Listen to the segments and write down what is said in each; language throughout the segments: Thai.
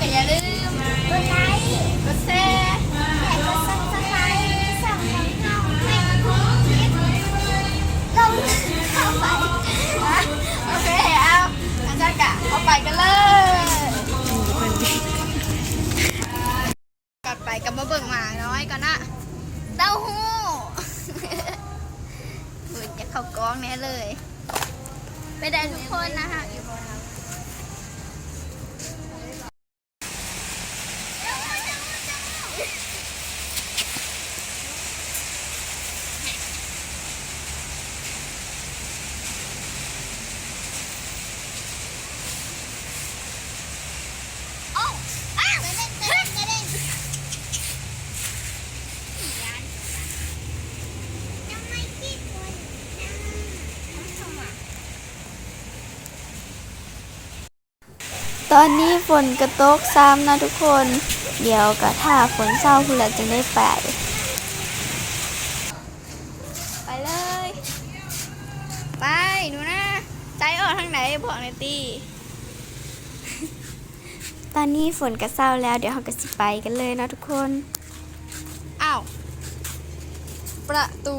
ก็อย่าลืมกดไลค์กดแชร์และกดซับสไครต์ส่งของเราให้ทุกคลิปลงเข้าไปโอเคเอาอาจารย์กะเข้าไปกันเลยกัดไปกับมาเบิ่งหมาน้อยก่อนนะเต้าหู้หุ่นจะเข้ากองแน่เลย ไปได้ทุกคนนะคะอยู่บนเราโอ้อ้าว กระเด้งกระเด้งกระเด้งยังไม่คิดเลยนะ ตอนนี้ฝนกระตกซ้ำนะทุกคน เดี๋ยวกะถ้าฝนเศร้าคุณละจะได้ไป ไปเลย ไปหนูนะใจออกทางไหนบอกหน่อยตีตอนนี้ฝนกระเศร้าแล้วเดี๋ยวเราก็สิไปกันเลยนะทุกคน อ้าว ประตู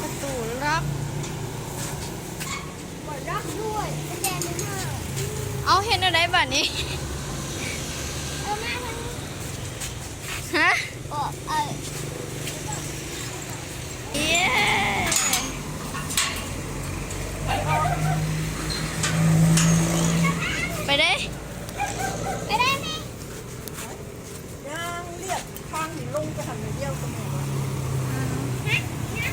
ประตูล็อก กดรักด้วยกระเด้งด้วย เห็นอะไรแบบนี้ เออมาทางนี้ ฮะ ก็เออ เย้ไปเด้ ไปได้ไหม ย่างเรียบทางหินลงไปหันไปเดียวเสมอ ฮะฮะ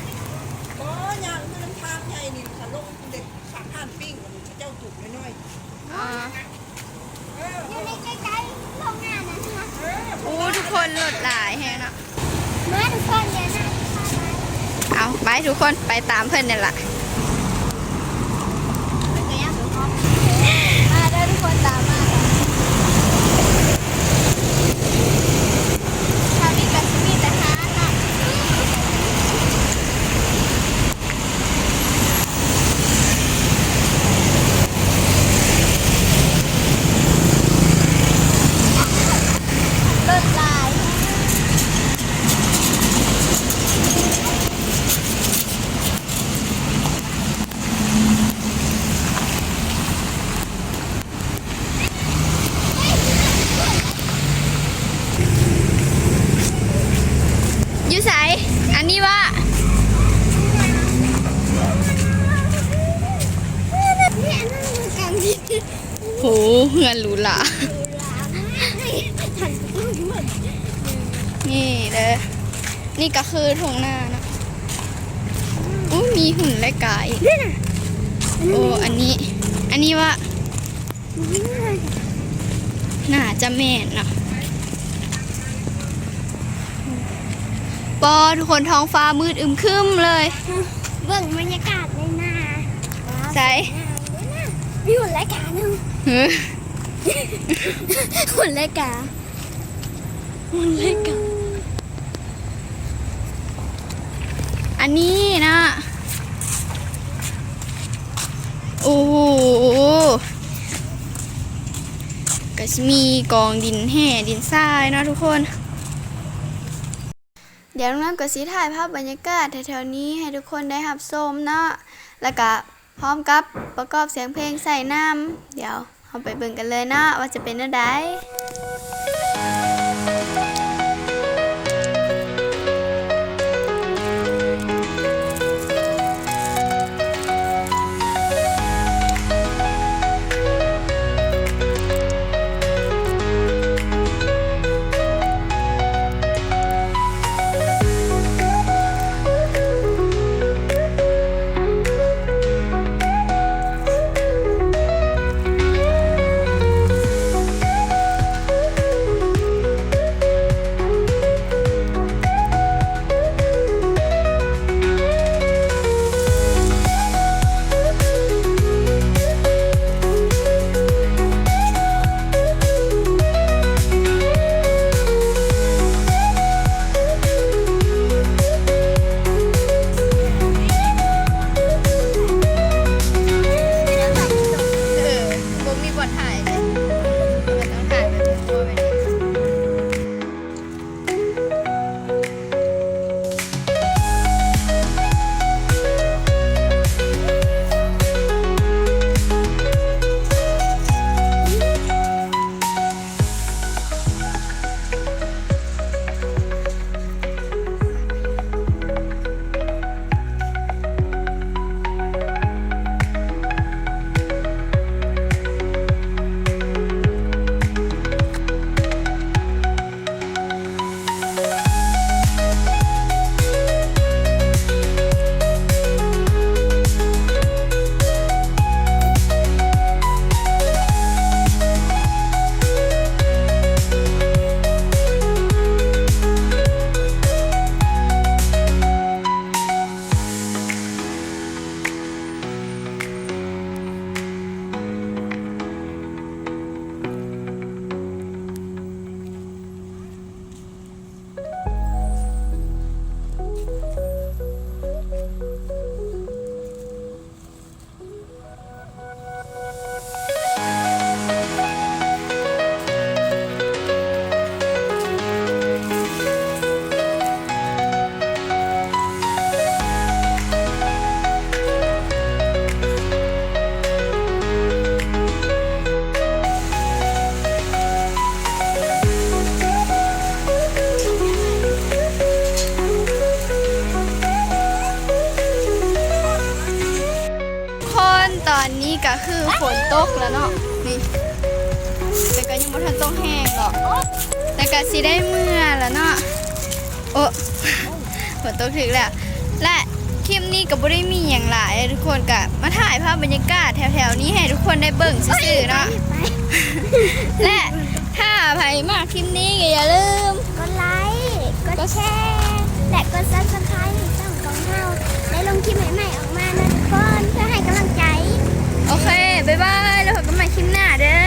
ก็ย่างคือน้ำทางใหญ่นี่ฉันลงเด็กปากข้านปิ้งมันเจ้าจุกน้อย อ่า ๆเออ อยู่ในใกล้ๆโรงงานนะนะคะ อู้ทุกคนหลดหลายแฮงเนาะ มาทุกคนเดี๋ยวนะพาไป เอาไป ทุกคนไปตามเพื่อนนี่แหละ มาได้ทุกคนตามมา ชาวนี้ก็สิมีแต่หาเนาะ เลิศลาย อยู่ไสอันนี้ว่า เนี่ยนั่นมันกันที่ โหเงินหรูหราทันต้องเหมือนนี่เด้อนี่ก็คือทงหน้าเนาะอู้มีหุ่นและกายโอ้อันนี้ อันนี้ว่าน่าจะแม่นเนาะปอทุกคนท้องฟ้ามืดอึมครึมเลย เบิ่งบรรยากาศในนาใส่ มีหุ่นรายการหนึงเฮ้ยหุ่นรายการหุ่นและกายอันนี้นะโอ้โหก็จะมีกองดินแห่ดินทรายเนาะทุกคน เดี๋ยวน้องก็สิถ่ายภาพบรรยากาศแถวๆนี้ให้ทุกคนได้รับชมเนาะแล้วก็ พร้อมกับประกอบเสียงเพลงใส่น้ำเดี๋ยวเราไปเบิ่งกันเลยเนาะว่าจะเป็นอะไร นตกแล้วเนาะนี่แต่ก็ยังบ่ทันต้องแห้งหรอกแต่ก็สิได้เมื่อแล้วเนาะโอ้ฝนตกถึงแล้ว และคลิปนี้ก็บ่ได้มีอย่างหลายทุกคนก็มาถ่ายภาพบรรยากาศแถวๆนี้ให้ทุกคนได้เบิ่งซื่อๆเนาะและถ้าใครมากคลิปนี้ก็อย่าลืมกดไลค์กดแชร์และกดซับสไครต์ให้ช่องของเราได้ลงคลิปใหม่ๆออกมานะทุกคนเพื่อให้กำลังใจ โอเค บ๊ายบาย แล้วพบกันใหม่คลิปหน้าเด้อ